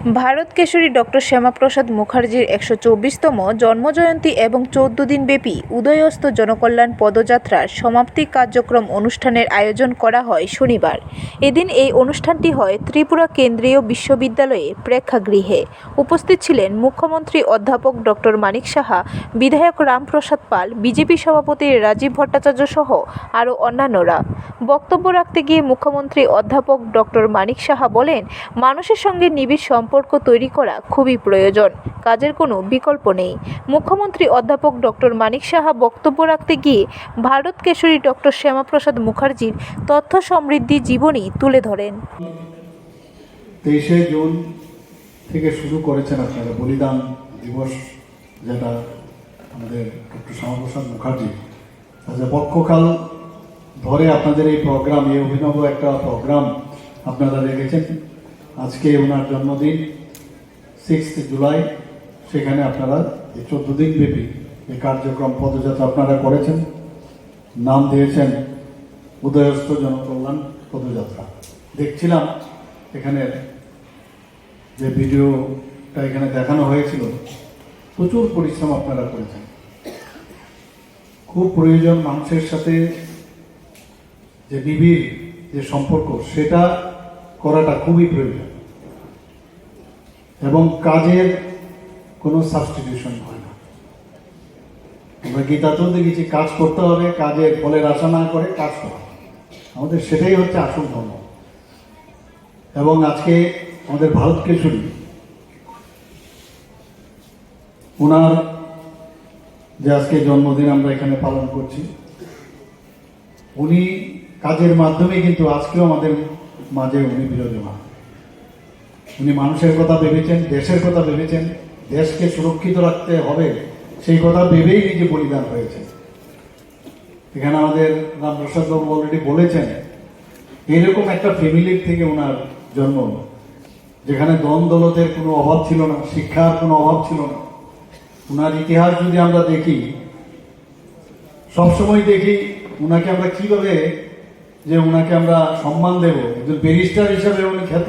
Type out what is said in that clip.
Bharat Keshari doctor Shyamaprasad মুখার্জির একশো চব্বিশতম জন্মজয়ন্তী এবং চৌদ্দ দিনব্যাপী উদয়স্ত জনকল্যাণ পদযাত্রার সমাপ্তি কার্যক্রম অনুষ্ঠানের আয়োজন করা হয় শনিবার। এদিন এই অনুষ্ঠানটি হয় ত্রিপুরা কেন্দ্রীয় বিশ্ববিদ্যালয়ে প্রেক্ষাগৃহে। উপস্থিত ছিলেন মুখ্যমন্ত্রী অধ্যাপক ডক্টর মানিক সাহা, বিধায়ক রামপ্রসাদ পাল, বিজেপি সভাপতি রাজীব ভট্টাচার্য সহ আরও অন্যান্যরা। বক্তব্য রাখতে গিয়ে মুখ্যমন্ত্রী অধ্যাপক ডক্টর মানিক সাহা বলেন, মানুষের সঙ্গে নিবিড় সম্পর্ক তৈরি করা খুবই প্রয়োজন। কাজের কোনো বিকল্প নেই। মুখ্যমন্ত্রী অধ্যাপক ডক্টর মানিক সাহা বক্তব্য রাখতে গিয়ে ভারত কেশরী ডক্টর শ্যামাপ্রসাদ মুখার্জির তথ্য সমৃদ্ধি জীবনী তুলে ধরেন। তেইশে জুন থেকে শুরু করেছেন আপনারা বলিদান দিবস, যেটা আমাদের ডক্টর শ্যামাপ্রসাদ মুখার্জি আচ্ছা ধরে আপনাদের এই প্রোগ্রাম, এই অভিনব একটা প্রোগ্রাম আপনারা রেখেছেন আজকে ওনার জন্মদিন সিক্স জুলাই সেখানে আপনারা এই চোদ্দ দিন ব্যাপী এই কার্যক্রম পদযাত্রা আপনারা করেছেন। নাম দিয়েছেন উদয়স্থ জনকল্যাণ পদযাত্রা। দেখছিলাম এখানে যে ভিডিওটা এখানে দেখানো হয়েছিল, প্রচুর পরিশ্রম আপনারা করেছেন। খুব প্রয়োজন মানুষের সাথে যে নিবিড় যে সম্পর্ক, সেটা করাটা খুবই প্রয়োজন। এবং কাজের কোনো সাবস্টিটিউশন হয় না। আমরা গীতাতেও দেখেছি কাজ করতে হবে, কাজের ফলের আশা না করে কাজ করা। আমাদের সেটাই হচ্ছে আসল ধর্ম। এবং আজকে আমাদের ভারত কেশরী ওনার যে আজকে জন্মদিন আমরা এখানে পালন করছি, উনি কাজের মাধ্যমে কিন্তু আজকেও আমাদের মাঝে উনি বিরাজমান। উনি মানুষের কথা ভেবেছেন, দেশের কথা ভেবেছেন, দেশকে সুরক্ষিত রাখতে হবে, সেই কথা ভেবেই নিজে বলিদান হয়েছে। এখানে আমাদের রামপ্রসাদ বাবু অলরেডি বলেছেন এরকম একটা ফ্যামিলির থেকে ওনার জন্ম যেখানে দন দৌলতের কোনো অভাব ছিল না, শিক্ষার কোনো অভাব ছিল না। ওনার ইতিহাস যদি আমরা দেখি, সবসময় দেখি ওনাকে আমরা কীভাবে যে ওনাকে আমরা সম্মান দেব, একজন ব্যারিস্টার হিসাবে উনি খ্যাত।